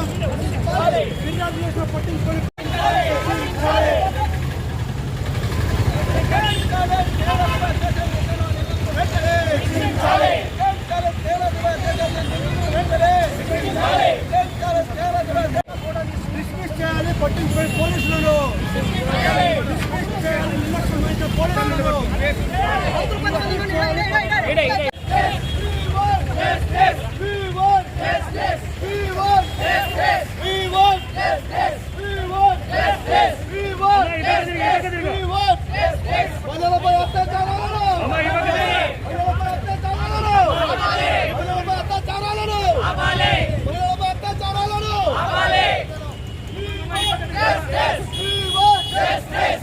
పోలీసులు పట్టించుకొని పోలీసులను పోలీసులను మహిళలపై అత్యాచారాలను మహిళలపై అత్యాచారాలను మహిళలపై అత్యాచారాలను మహిళలపై అత్యాచారాలను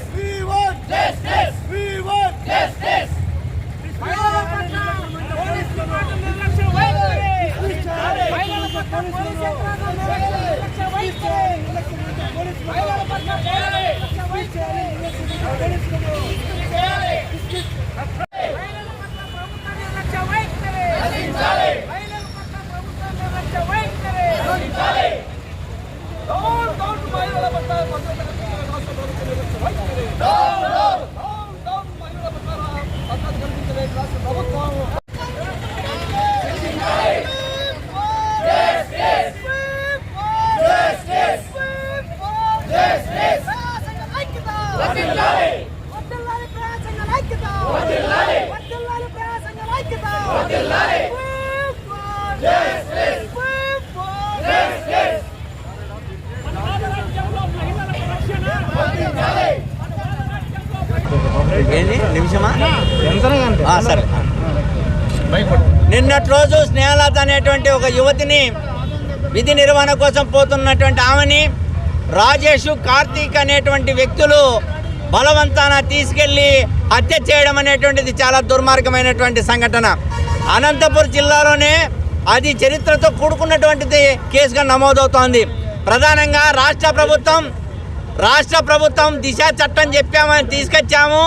We want justice! We want justice! మహిళల పట్ల పోలీసుల పట్ల నిర్లక్ష్యం వహించాలి. మహిళల పట్ల పోలీసు యంత్రాంగం నిర్లక్ష్యం వహించాలి. మహిళల పట్ల చేయాలి. నిర్లక్ష్యం వహించాలి. మహిళల పట్ల ప్రభుత్వం నిర్లక్ష్యం వహించాలి. మహిళల పట్ల ప్రభుత్వం నిర్లక్ష్యం వహించాలి. Down, down మహిళల పట్ల రాష్ట్ర ప్రభుత్వం నిర్లక్ష్యం వహించాలి. Down, down, down మహిళల పట్ల పద్ధతి కల్పించలే రాష్ట్ర ప్రభుత్వం వర్ధిల్లాలి ప్రజాసంఘాల ఐక్యత. వర్ధిల్లాలి ప్రజాసంఘాల ఐక్యత. మన రాజ్యంలో మహిళల రక్షణ. మన రాజ్యంలో ఏంది నిమిషమా? సరే. నిన్నటి రోజు స్నేహలత అనేటువంటి ఒక యువతిని విధి నిర్వహణ కోసం పోతున్నటువంటి ఆమెని రాజేష్ కార్తీక్ అనేటువంటి వ్యక్తులు బలవంతాన తీసుకెళ్ళి హత్య చేయడం అనేటువంటిది చాలా దుర్మార్గమైనటువంటి సంఘటన. అనంతపురం జిల్లాలోనే అది చరిత్రతో కూడుకున్నటువంటిది కేసుగా నమోదవుతోంది. ప్రధానంగా రాష్ట్ర ప్రభుత్వం రాష్ట్ర ప్రభుత్వం దిశ చట్టం చెప్పామని తీసుకొచ్చాము.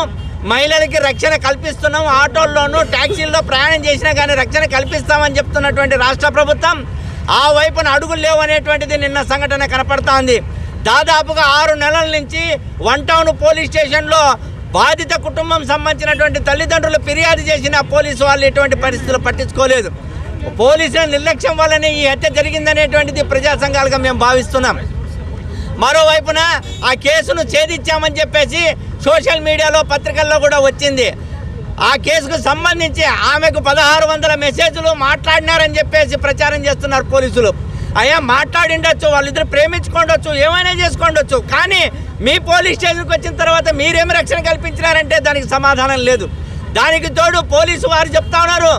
మహిళలకి రక్షణ కల్పిస్తున్నాం. ఆటోల్లోనూ ట్యాక్సీల్లో ప్రయాణం చేసినా కానీ రక్షణ కల్పిస్తామని చెప్తున్నటువంటి రాష్ట్ర ప్రభుత్వం ఆ వైపున అడుగులు లేవు అనేటువంటిది నిన్న సంఘటన కనపడుతోంది. దాదాపుగా ఆరు నెలల నుంచి వన్ టౌన్ పోలీస్ స్టేషన్లో బాధిత కుటుంబం సంబంధించినటువంటి తల్లిదండ్రులు ఫిర్యాదు చేసిన పోలీసు వాళ్ళు ఎటువంటి పరిస్థితులు పట్టించుకోలేదు. పోలీసుల నిర్లక్ష్యం వల్లనే ఈ హత్య జరిగిందనేటువంటిది ప్రజా సంఘాలుగా మేము భావిస్తున్నాం. మరోవైపున ఆ కేసును ఛేదించామని చెప్పేసి సోషల్ మీడియాలో పత్రికల్లో కూడా వచ్చింది. ఆ కేసుకు సంబంధించి ఆమెకు పదహారు వందల మెసేజ్లు మాట్లాడినారని చెప్పేసి ప్రచారం చేస్తున్నారు పోలీసులు. అయ్యా మాట్లాడిండొచ్చు వాళ్ళిద్దరు ప్రేమించుకోండొచ్చు ఏమైనా చేసుకోండొచ్చు. కానీ మీ పోలీస్ స్టేషన్కి వచ్చిన తర్వాత మీరేమి రక్షణ కల్పించినారంటే దానికి సమాధానం లేదు. దానికి తోడు పోలీసు వారు చెప్తా ఉన్నారు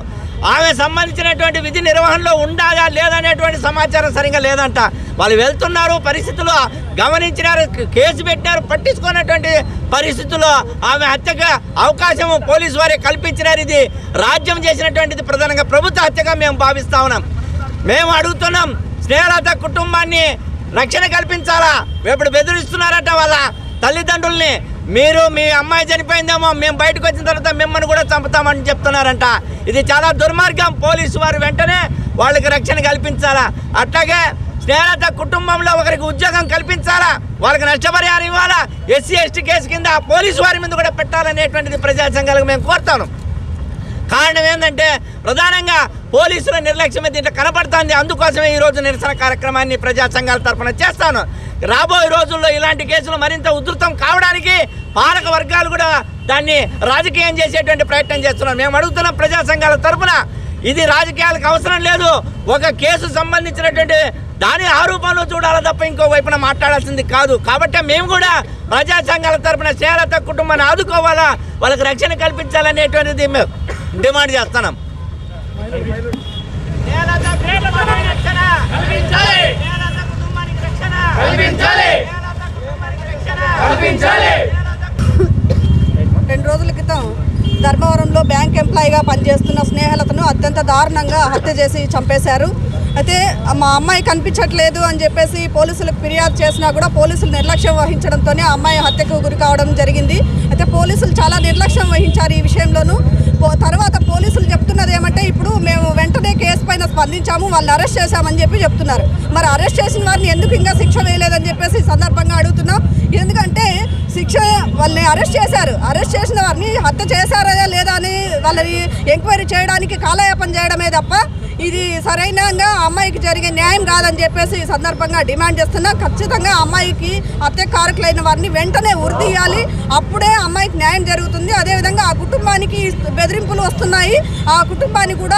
ఆమె సంబంధించినటువంటి విధి నిర్వహణలో ఉండాలా లేదనేటువంటి సమాచారం సరిగా లేదంట. వాళ్ళు వెళ్తున్నారు పరిస్థితులు గమనించినారు కేసు పెట్టినారు పట్టించుకున్నటువంటి పరిస్థితుల్లో ఆమె హత్యకు అవకాశం పోలీసు వారే కల్పించినారు. ఇది రాజ్యం చేసినటువంటిది ప్రధానంగా ప్రభుత్వ హత్యగా మేము భావిస్తా ఉన్నాం. మేము అడుగుతున్నాం స్నేహలత కుటుంబాన్ని రక్షణ కల్పించాలా? ఇప్పుడు బెదిరిస్తున్నారట వాళ్ళ తల్లిదండ్రుల్ని. మీరు మీ అమ్మాయి చనిపోయిందేమో మేము బయటకు వచ్చిన తర్వాత మిమ్మల్ని కూడా చంపుతామని చెప్తున్నారంట. ఇది చాలా దుర్మార్గం. పోలీసు వారు వెంటనే వాళ్ళకి రక్షణ కల్పించాలా? అట్లాగే స్నేహలత కుటుంబంలో ఒకరికి ఉద్యోగం కల్పించాలా? వాళ్ళకి నష్టపరిహారం ఇవ్వాలా? ఎస్సీ ఎస్టీ కేసు కింద పోలీసు వారి మీద కూడా పెట్టాలనేటువంటిది ప్రజా సంఘాలకు మేము కోరుతాను. కారణం ఏంటంటే ప్రధానంగా పోలీసుల నిర్లక్ష్యం దీంట్లో కనపడుతుంది. అందుకోసమే ఈ రోజు నిరసన కార్యక్రమాన్ని ప్రజా సంఘాల తరఫున చేస్తాను. రాబోయే రోజుల్లో ఇలాంటి కేసులు మరింత ఉధృతం కావడానికి పాలక వర్గాలు కూడా దాన్ని రాజకీయం చేసేటువంటి ప్రయత్నం చేస్తున్నాం మేము అడుగుతున్నాం ప్రజా సంఘాల తరఫున ఇది రాజకీయాలకు అవసరం లేదు. ఒక కేసు సంబంధించినటువంటి దాని ఆరోపణలు చూడాలి తప్ప ఇంకో వైపున మాట్లాడాల్సింది కాదు. కాబట్టి మేము కూడా ప్రజా సంఘాల తరపున శ్రేలత కుటుంబాన్ని ఆదుకోవాలా? వాళ్ళకి రక్షణ కల్పించాలనేటువంటిది మేము డిమాండ్ చేస్తున్నాం. రెండు రోజుల క్రితం ధర్మవరంలో బ్యాంక్ ఎంప్లాయీగా పనిచేస్తున్న స్నేహలతను అత్యంత దారుణంగా హత్య చేసి చంపేశారు. అయితే మా అమ్మాయి కనిపించట్లేదు అని చెప్పేసి పోలీసులకు ఫిర్యాదు చేసినా కూడా పోలీసులు నిర్లక్ష్యం వహించడంతోనే ఆ అమ్మాయి హత్యకు గురి కావడం జరిగింది. అయితే పోలీసులు చాలా నిర్లక్ష్యం వహించారు ఈ విషయంలోనూ. పో- తర్వాత పోలీసులు చెప్తున్నది ఏమంటే ఇప్పుడు మేము వెంటనే కేసు పైన స్పందించాము వాళ్ళని అరెస్ట్ చేశామని చెప్పి చెప్తున్నారు. మరి అరెస్ట్ చేసిన వారిని ఎందుకు ఇంకా శిక్ష వేయలేదని చెప్పేసి సందర్భంగా అడుగుతున్నాం. ఎందుకంటే శిక్ష వాళ్ళని అరెస్ట్ చేశారు. అరెస్ట్ చేసిన వారిని హత్య చేశారా లేదా అని వాళ్ళని ఎంక్వైరీ చేయడానికి కాలయాపన చేయడమే తప్ప ఇది సరైనంగా అమ్మాయికి జరిగే న్యాయం కాదని చెప్పేసి ఈ సందర్భంగా డిమాండ్ చేస్తున్నా. ఖచ్చితంగా అమ్మాయికి హత్యకారకులైన వారిని వెంటనే ఉరితీయాలి అప్పుడే అమ్మాయికి న్యాయం జరుగుతుంది. అదేవిధంగా ఆ కుటుంబానికి బెదిరింపులు వస్తున్నాయి. ఆ కుటుంబాన్ని కూడా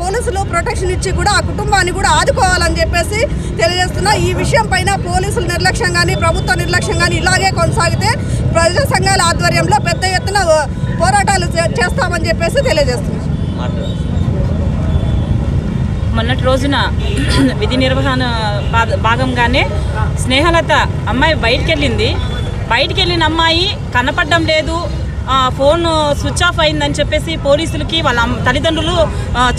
పోలీసులు ప్రొటెక్షన్ ఇచ్చి కూడా ఆ కుటుంబాన్ని కూడా ఆదుకోవాలని చెప్పేసి తెలియజేస్తున్నా. ఈ విషయం పైన పోలీసులు నిర్లక్ష్యం కానీ ప్రభుత్వ నిర్లక్ష్యం కానీ ఇలాగే కొనసాగితే ప్రజా సంఘాల ఆధ్వర్యంలో పెద్ద ఎత్తున పోరాటాలు చేస్తామని చెప్పేసి తెలియజేస్తున్నాం. మొన్నటి రోజున విధి నిర్వహణ భాగంగానే స్నేహలత అమ్మాయి బయటికి వెళ్ళింది బయటికి వెళ్ళిన అమ్మాయి కనపడడం లేదు. ఫోన్ స్విచ్ ఆఫ్ అయిందని చెప్పేసి పోలీసులకి వాళ్ళ తల్లిదండ్రులు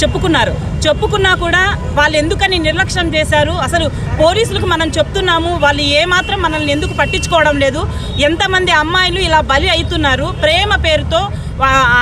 చెప్పుకున్నారు. చెప్పుకున్నా కూడా వాళ్ళు ఎందుకని నిర్లక్ష్యం చేశారు? అసలు పోలీసులకు మనం చెప్తున్నాము వాళ్ళు ఏమాత్రం మనల్ని ఎందుకు పట్టించుకోవడం లేదు? ఎంతమంది అమ్మాయిలు ఇలా బలి అవుతున్నారు ప్రేమ పేరుతో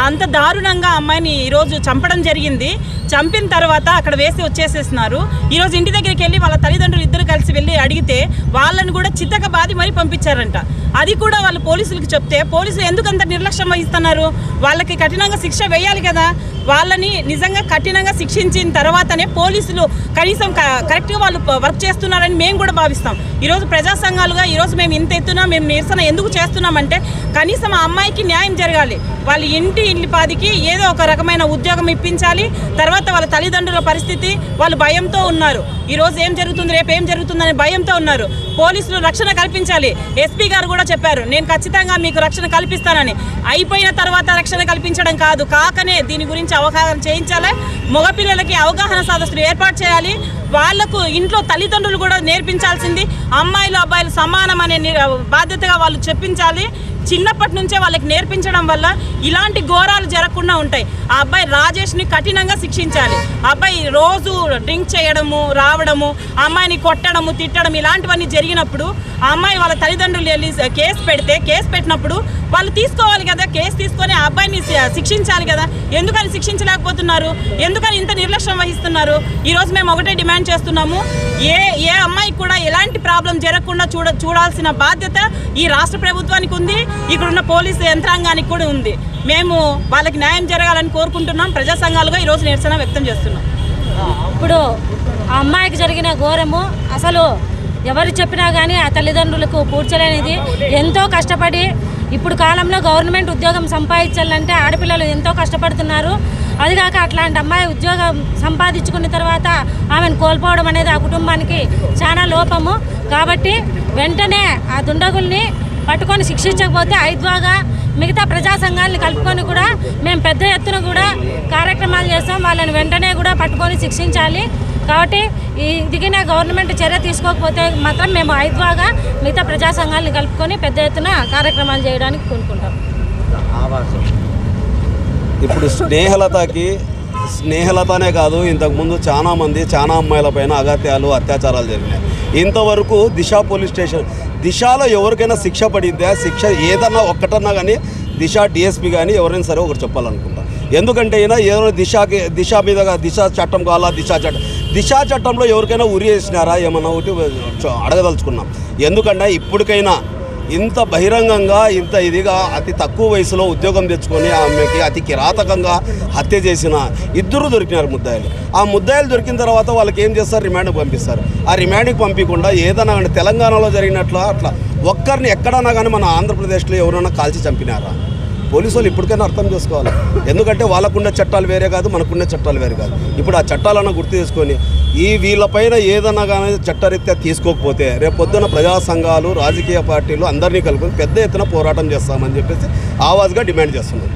అంత దారుణంగా అమ్మాయిని ఈరోజు చంపడం జరిగింది. చంపిన తర్వాత అక్కడ వేసి వచ్చేసేస్తున్నారు. ఈరోజు ఇంటి దగ్గరికి వెళ్ళి వాళ్ళ తల్లిదండ్రులు ఇద్దరు కలిసి వెళ్ళి అడిగితే వాళ్ళని కూడా చిత్తక బాధి మరీ పంపించారంట. అది కూడా వాళ్ళు పోలీసులకు చెప్తే పోలీసులు ఎందుకంత నిర్లక్ష్యం వహిస్తున్నారు? వాళ్ళకి కఠినంగా శిక్ష వేయాలి కదా. వాళ్ళని నిజంగా కఠినంగా శిక్షించిన తర్వాతనే పోలీసులు కనీసం క- కరెక్ట్గా వాళ్ళు వర్క్ చేస్తున్నారని మేము కూడా భావిస్తాం. ఈరోజు ప్రజా సంఘాలుగా ఈరోజు మేము ఇంత ఎత్తున మేము నిరసన ఎందుకు చేస్తున్నామంటే కనీసం ఆ అమ్మాయికి న్యాయం జరగాలి. వాళ్ళ ఇంటి ఇంటి పాదికి ఏదో ఒక రకమైన ఉద్యోగం ఇప్పించాలి. తర్వాత వాళ్ళ తల్లిదండ్రుల పరిస్థితి వాళ్ళు భయంతో ఉన్నారు. ఈరోజు ఏం జరుగుతుంది రేపు ఏం జరుగుతుందనే భయంతో ఉన్నారు. పోలీసులు రక్షణ కల్పించాలి. ఎస్పీ గారు కూడా చెప్పారు నేను ఖచ్చితంగా మీకు రక్షణ కల్పిస్తానని. అయిపోయిన తర్వాత రక్షణ కల్పించడం కాదు కాకనే దీని గురించి అవగాహన చేయించాలి. మగపిల్లలకి అవగాహన సదస్సులు ఏర్పాటు చేయాలి. వాళ్ళకు ఇంట్లో తల్లిదండ్రులు కూడా నేర్పించాల్సింది అమ్మాయిలు అబ్బాయిలు సమానం అనే బాధ్యతగా వాళ్ళు చెప్పించాలి. చిన్నప్పటి నుంచే వాళ్ళకి నేర్పించడం వల్ల ఇలాంటి ఘోరాలు జరగకుండా ఉంటాయి. ఆ అబ్బాయి రాజేష్ని కఠినంగా శిక్షించాలి. అబ్బాయి రోజు డ్రింక్ చేయడము రావడము అమ్మాయిని కొట్టడము తిట్టడం ఇలాంటివన్నీ జరిగినప్పుడు ఆ అమ్మాయి వాళ్ళ తల్లిదండ్రులు వెళ్ళి కేసు పెడితే కేసు పెట్టినప్పుడు వాళ్ళు తీసుకోవాలి కదా కేసు తీసుకొని ఆ అబ్బాయిని శిక్షించాలి కదా. ఎందుకని శిక్షించలేకపోతున్నారు? ఎందుకని ఇంత నిర్లక్ష్యం వహిస్తున్నారు? ఈరోజు మేము ఒకటే డిమాండ్ చేస్తున్నాము. ఏ ఏ అమ్మాయికి కూడా ఎలాంటి ప్రాబ్లం జరగకుండా చూడ చూడాల్సిన బాధ్యత ఈ రాష్ట్ర ప్రభుత్వానికి ఉంది. ఇక్కడున్న పోలీసు యంత్రాంగానికి కూడా ఉంది. మేము వాళ్ళకి న్యాయం జరగాలని కోరుకుంటున్నాం. ప్రజా సంఘాలుగా ఈరోజు నిరసన వ్యక్తం చేస్తున్నాం. ఇప్పుడు ఆ అమ్మాయికి జరిగిన ఘోరము అసలు ఎవరు చెప్పినా కానీ ఆ తల్లిదండ్రులకు పూడ్చలేనిది. ఎంతో కష్టపడి ఇప్పుడు కాలంలో గవర్నమెంట్ ఉద్యోగం సంపాదించాలంటే ఆడపిల్లలు ఎంతో కష్టపడుతున్నారు. అదిగాక అట్లాంటి అమ్మాయి ఉద్యోగం సంపాదించుకున్న తర్వాత ఆమెను కోల్పోవడం అనేది ఆ కుటుంబానికి చాలా లోపము. కాబట్టి వెంటనే ఆ దుండగుల్ని పట్టుకొని శిక్షించకపోతే ఐద్వాగా మిగతా ప్రజా సంఘాలని కలుపుకొని కూడా మేము పెద్ద ఎత్తున కూడా కార్యక్రమాలు చేస్తాం. వాళ్ళని వెంటనే కూడా పట్టుకొని శిక్షించాలి. కాబట్టి ఈ దిగిన గవర్నమెంట్ చర్య తీసుకోకపోతే మాత్రం మేము ఐద్వాగా మిగతా ప్రజా సంఘాలని కలుపుకొని పెద్ద ఎత్తున కార్యక్రమాలు చేయడానికి కోరుకుంటాం ఇప్పుడు స్నేహలతకి స్నేహలతనే కాదు ఇంతకుముందు చాలా మంది చాలా అమ్మాయిల పైన అగత్యాలు అత్యాచారాలు జరిగినాయి. ఇంతవరకు దిశ పోలీస్ స్టేషన్ దిశలో ఎవరికైనా శిక్ష పడిందే? శిక్ష ఏదన్నా ఒక్కటన్నా కానీ దిశ డిఎస్పీ కానీ ఎవరైనా సరే ఒకటి చెప్పాలనుకుంటా. ఎందుకంటే అయినా ఏదైనా దిశకి దిశ మీద దిశ చట్టం కావాలా దిశ చట్టం దిశ చట్టంలో ఎవరికైనా ఉరి వేసినారా ఏమన్నా ఒకటి అడగదలుచుకున్నాం. ఎందుకంటే ఇప్పటికైనా ఇంత బహిరంగంగా ఇంత ఇదిగా అతి తక్కువ వయసులో ఉద్యోగం తెచ్చుకొని ఆమెకి అతి కిరాతకంగా హత్య చేసిన ఇద్దరు దొరికినారు ముద్దాయిలు. ఆ ముద్దాయిలు దొరికిన తర్వాత వాళ్ళకి ఏం చేస్తారు? రిమాండ్కి పంపిస్తారు. ఆ రిమాండ్కి పంపించకుండా ఏదైనా కానీ తెలంగాణలో జరిగినట్లు అట్లా ఒక్కరిని ఎక్కడన్నా కానీ మన ఆంధ్రప్రదేశ్లో ఎవరైనా కాల్చి చంపినారా? పోలీసు వాళ్ళు ఇప్పటికైనా అర్థం చేసుకోవాలి. ఎందుకంటే వాళ్ళకున్న చట్టాలు వేరే కాదు మనకున్న చట్టాలు వేరే కాదు. ఇప్పుడు ఆ చట్టాలన్నా గుర్తు చేసుకొని ఈ వీళ్ళపైన ఏదన్నా కానీ చట్టరీత్యా తీసుకోకపోతే రేపు పొద్దున ప్రజా సంఘాలు రాజకీయ పార్టీలు అందరినీ కలుపుకొని పెద్ద ఎత్తున పోరాటం చేస్తామని చెప్పేసి ఆవాజ్గా డిమాండ్ చేస్తున్నాం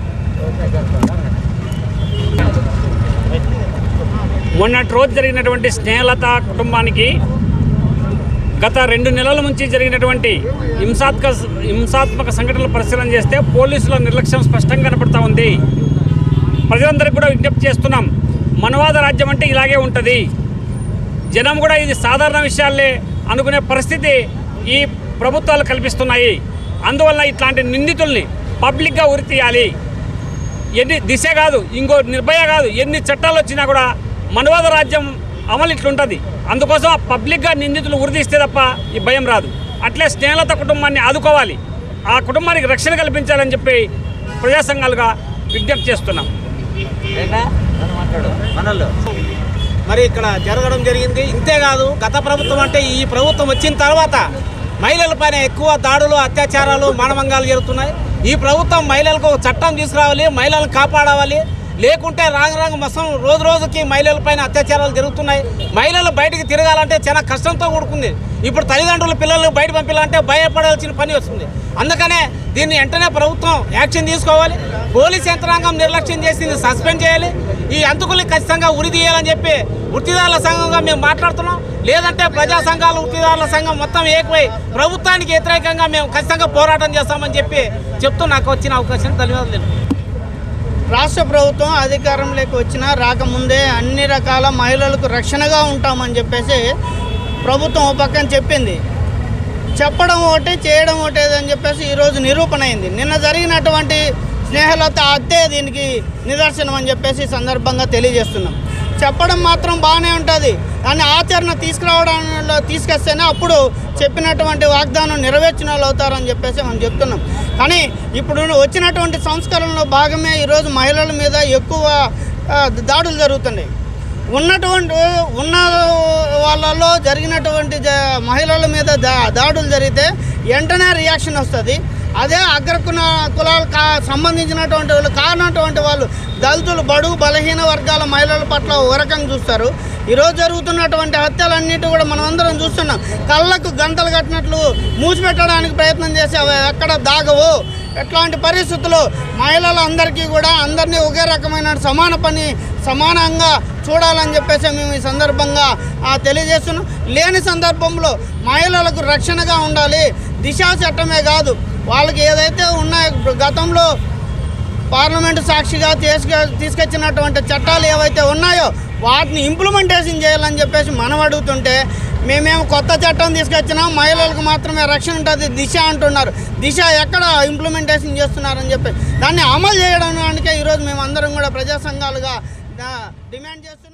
మొన్నటి రోజు జరిగినటువంటి స్నేహలత కుటుంబానికి గత రెండు నెలల నుంచి జరిగినటువంటి హింసాత్మక హింసాత్మక సంఘటనలు పరిశీలన చేస్తే పోలీసుల నిర్లక్ష్యం స్పష్టంగా కనపడతా ఉంది. ప్రజలందరికీ కూడా విజ్ఞప్తి చేస్తున్నాం. మనవాద రాజ్యం అంటే ఇలాగే ఉంటుంది. జనం కూడా ఇది సాధారణ విషయాలే అనుకునే పరిస్థితి ఈ ప్రభుత్వాలు కల్పిస్తున్నాయి. అందువల్ల ఇట్లాంటి నిందితుల్ని పబ్లిక్గా ఉరి తీయాలి. ఎన్ని దిశ కాదు ఇంకో నిర్భయ కాదు ఎన్ని చట్టాలు వచ్చినా కూడా మనవాద రాజ్యం అమలు ఇట్లుంటుంది అందుకోసం ఆ పబ్లిక్గా నిందితులు ఉరిదీస్తే తప్ప ఈ భయం రాదు. అట్లే స్నేహలత కుటుంబాన్ని ఆదుకోవాలి. ఆ కుటుంబానికి రక్షణ కల్పించాలని చెప్పి ప్రజా సంఘాలుగా విజ్ఞప్తి చేస్తున్నాం. మరి ఇక్కడ జరగడం జరిగింది. ఇంతేకాదు గత ప్రభుత్వం అంటే ఈ ప్రభుత్వం వచ్చిన తర్వాత మహిళలపైన ఎక్కువ దాడులు అత్యాచారాలు మానవంగాలు జరుగుతున్నాయి. ఈ ప్రభుత్వం మహిళలకు చట్టం తీసుకురావాలి మహిళలను కాపాడవాలి లేకుంటే రాంగ రాంగ మొత్తం రోజు రోజుకి మహిళలపైన అత్యాచారాలు జరుగుతున్నాయి. మహిళలు బయటకు తిరగాలంటే చాలా కష్టంతో కూడుకుంది. ఇప్పుడు తల్లిదండ్రులు పిల్లల్ని బయట పంపించాలంటే భయపడాల్సిన పని వస్తుంది. అందుకనే దీన్ని వెంటనే ప్రభుత్వం యాక్షన్ తీసుకోవాలి. పోలీస్ యంత్రాంగం నిర్లక్ష్యం చేసింది సస్పెండ్ చేయాలి. ఈ అంతుకుల్ని ఖచ్చితంగా ఉరి తీయాలని చెప్పి వృత్తిదారుల సంఘంగా మేము మాట్లాడుతున్నాం. లేదంటే ప్రజా సంఘాలు వృత్తిదారుల సంఘం మొత్తం ఏకమై ప్రభుత్వానికి వ్యతిరేకంగా మేము ఖచ్చితంగా పోరాటం చేస్తామని చెప్పి చెప్తూ నాకు వచ్చిన అవకాశం ధన్యవాదాలు రాష్ట్ర ప్రభుత్వం అధికారంలోకి వచ్చినా రాకముందే అన్ని రకాల మహిళలకు రక్షణగా ఉంటామని చెప్పేసి ప్రభుత్వం ఓ పక్కన చెప్పింది. చెప్పడం ఒకటి చేయడం ఒకటి అని చెప్పేసి ఈరోజు నిరూపణ అయింది. నిన్న జరిగినటువంటి స్నేహలత అద్దే దీనికి నిదర్శనం అని చెప్పేసి సందర్భంగా తెలియజేస్తున్నాం. చెప్పడం మాత్రం బాగానే ఉంటుంది. కానీ ఆచరణ తీసుకురావడంలో తీసుకొస్తేనే అప్పుడు చెప్పినటువంటి వాగ్దానం నెరవేర్చిన వాళ్ళు అవుతారని చెప్పేసి మనం చెప్తున్నాం. కానీ ఇప్పుడు వచ్చినటువంటి సంస్కరణలో భాగమే ఈరోజు మహిళల మీద ఎక్కువ దాడులు జరుగుతున్నాయి. ఉన్నటువంటి ఉన్న వాళ్ళలో జరిగినటువంటి మహిళల మీద దా దాడులు జరిగితే వెంటనే రియాక్షన్ వస్తుంది. అదే అగ్రకుల కులాలకు సంబంధించినటువంటి వాళ్ళు కానటువంటి వాళ్ళు దళితులు బడుగు బలహీన వర్గాల మహిళల పట్ల ఓ రకంగా చూస్తారు. ఈరోజు జరుగుతున్నటువంటి హత్యలన్నిటి కూడా మనం అందరం చూస్తున్నాం. కళ్ళకు గంతలు కట్టినట్లు మూసిపెట్టడానికి ప్రయత్నం చేసి అవి ఎక్కడ దాగవు. ఎట్లాంటి పరిస్థితులు? మహిళలందరికీ కూడా అందరినీ ఒకే రకమైన సమాన పని సమానంగా చూడాలని చెప్పేసి మేము ఈ సందర్భంగా ఆ, తెలియజేస్తున్నాం. లేని సందర్భంలో మహిళలకు రక్షణగా ఉండాలి. దిశా చట్టమే కాదు. వాళ్ళకి ఏదైతే ఉన్నాయో ఇప్పుడు గతంలో పార్లమెంటు సాక్షిగా తీసుక తీసుకొచ్చినటువంటి చట్టాలు ఏవైతే ఉన్నాయో వాటిని ఇంప్లిమెంటేషన్ చేయాలని చెప్పేసి మనం అడుగుతుంటే మేమేం కొత్త చట్టం తీసుకొచ్చినాం మహిళలకు మాత్రమే రక్షణ ఉంటుంది దిశ అంటున్నారు. దిశ ఎక్కడ ఇంప్లిమెంటేషన్ చేస్తున్నారని చెప్పి. దాన్ని అమలు చేయడానికే ఈరోజు మేము అందరం కూడా ప్రజా సంఘాలుగా డిమాండ్ చేస్తున్నాం